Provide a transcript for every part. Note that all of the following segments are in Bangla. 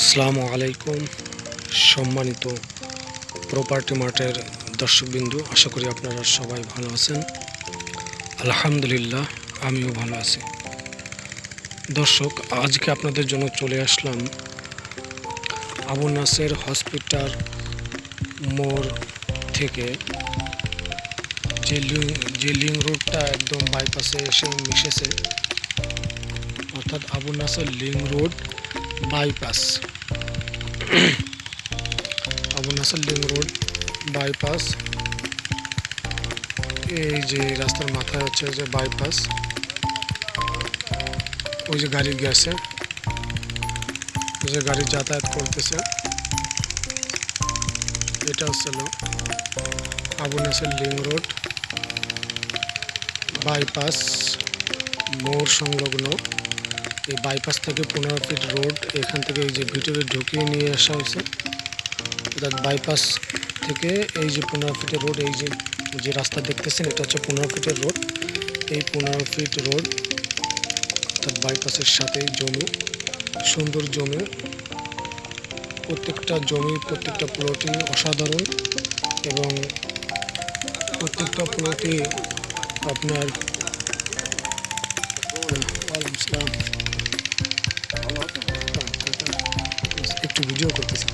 আসসালামু আলাইকুম, সম্মানিত প্রপার্টি মার্টের দর্শকবিন্দু, আশা করি আপনারা সবাই ভালো আছেন। আলহামদুলিল্লাহ, আমিও ভালো আছি। দর্শক, আজকে আপনাদের জন্য চলে আসলাম আবু নাসের হসপিটাল মোড় থেকে। যে লিং রোডটা একদম বাইপাসে এসে মিশেছে, অর্থাৎ Abu Naser link road bypass Abu Nasar link road bypass এই যে রাস্তার মাথায় হচ্ছে যে বাইপাস ওই যে গাড়ি গেছে ওই যে গাড়ি যাতায়াত করতেছে। এটা হচ্ছিল Abu Nasar link road bypass মোড় সংলগ্ন। এই বাইপাস থেকে পনেরো ফিট রোড এখান থেকে এই যে ভিতরে ঢুকিয়ে নিয়ে আসা হয়েছে। অর্থাৎ বাইপাস থেকে এই যে পনেরো ফিটের রোড এই যে যে রাস্তা দেখতেছেন, এটা হচ্ছে পনেরো ফিটের রোড এই পনেরো ফিট রোড অর্থাৎ বাইপাসের সাথে জমি, সুন্দর জমি। প্রত্যেকটা জমি, প্রত্যেকটা প্লটই অসাধারণ এবং প্রত্যেকটা প্লটই আপনার ওয়ালাইকুম একটু ভিডিও করতেছি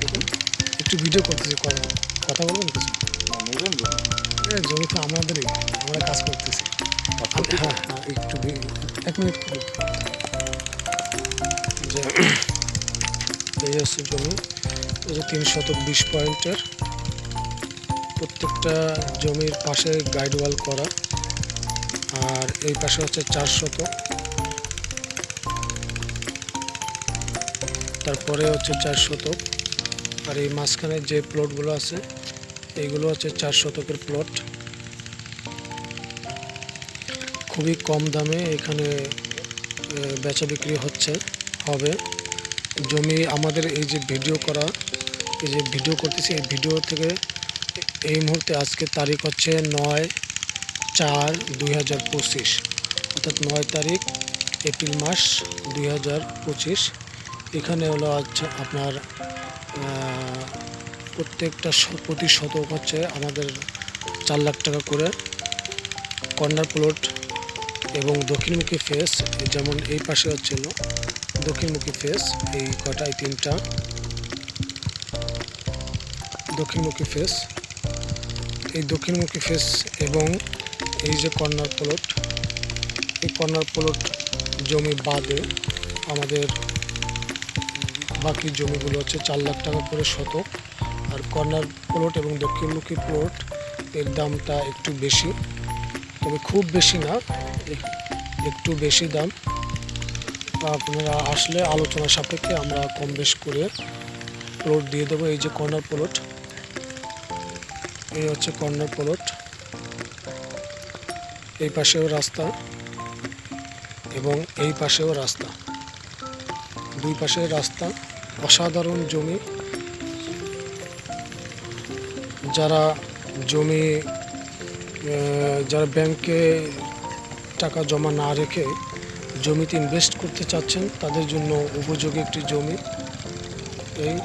একটু ভিডিও করতেছি কথা- কথা বলবেন কিছু? হ্যাঁ জমি তো আমাদেরই আমরা কাজ করতেছি। হ্যাঁ হ্যাঁ একটু এক মিনিট যে এই হচ্ছে জমি। তিন শতক বিশ পয়েন্টের প্রত্যেকটা জমির পাশে গাইড ওয়াল করা। আর এই পাশে হচ্ছে চার শতক। তারপরে হচ্ছে চার শতক। আর এই মাঝখানে যে প্লটগুলো আছে, এইগুলো হচ্ছে চার শতকের প্লট। খুবই কম দামে এখানে বেচা বিক্রি হচ্ছে, হবে। জমি আমাদের এই যে ভিডিও করা, এই যে ভিডিও করতেছি, এই ভিডিও থেকে এই মুহূর্তে আজকে তারিখ হচ্ছে নয় চার দুই হাজার পঁচিশ। অর্থাৎ নয় তারিখ এপ্রিল মাস দুই হাজার পঁচিশ। এখানে হলো আচ্ছা আপনার প্রত্যেকটা প্রতি শতক হচ্ছে আমাদের চার লাখ টাকা করে কর্নার প্লট এবং দক্ষিণমুখী ফেস যেমন এই পাশে হচ্ছিল দক্ষিণমুখী ফেস, এই কটা, এই তিনটা। দক্ষিণমুখী ফেস, এই দক্ষিণমুখী ফেস এবং এই যে কর্নার প্লট, এই কর্নার প্লট জমি বাদে আমাদের বাকি জমিগুলো হচ্ছে চার লাখ টাকা করে শতক। আর কর্নার প্লট এবং দক্ষিণমুখী প্লট এর দামটা একটু বেশি। তবে খুব বেশি না একটু বেশি দাম। আপনারা আসলে আলোচনা সাপেক্ষে আমরা কম বেশ করে প্লট দিয়ে দেবো এই যে কর্নার প্লট এই হচ্ছে কর্নার প্লট এই পাশেও রাস্তা এবং এই পাশেও রাস্তা। দুই পাশে রাস্তা, অসাধারণ জমি। যারা জমি যারা ব্যাংকে টাকা জমা না রেখে জমিতে ইনভেস্ট করতে চাচ্ছেন, তাদের জন্য উপযোগী একটি জমি। এই।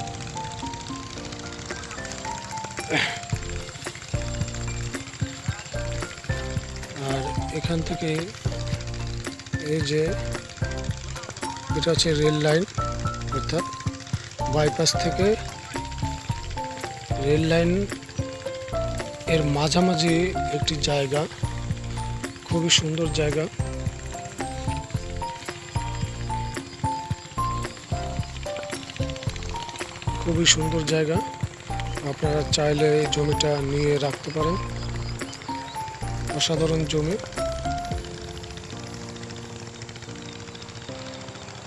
আর এখান থেকে এই যে এটা হচ্ছে রেল লাইন, অর্থাৎ বাইপাস থেকে রেল লাইন এর মাঝামাঝি একটি জায়গা, খুবই সুন্দর জায়গা। খুবই সুন্দর জায়গা, আপনারা চাইলে এই জমিটা নিয়ে রাখতে পারেন। অসাধারণ জমি।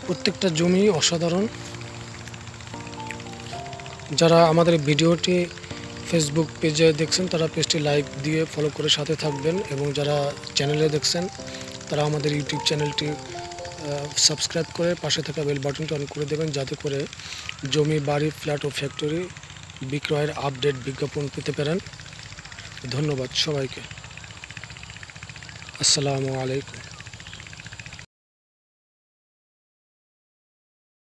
প্রত্যেকটা জমি অসাধারণ। যারা আমাদের ভিডিওটি ফেসবুক পেজে দেখছেন, তারা পেজটি লাইক দিয়ে ফলো করে সাথে থাকবেন এবং যারা চ্যানেলে দেখছেন, তারা আমাদের ইউটিউব চ্যানেলটি সাবস্ক্রাইব করে পাশে থাকা বেল বাটনটি অন করে দেবেন, যাতে করে জমি, বাড়ি ফ্ল্যাট ও ফ্যাক্টরি বিক্রয়ের আপডেট বিজ্ঞাপন পেতে পারেন। ধন্যবাদ সবাইকে। আসসালামু আলাইকুম।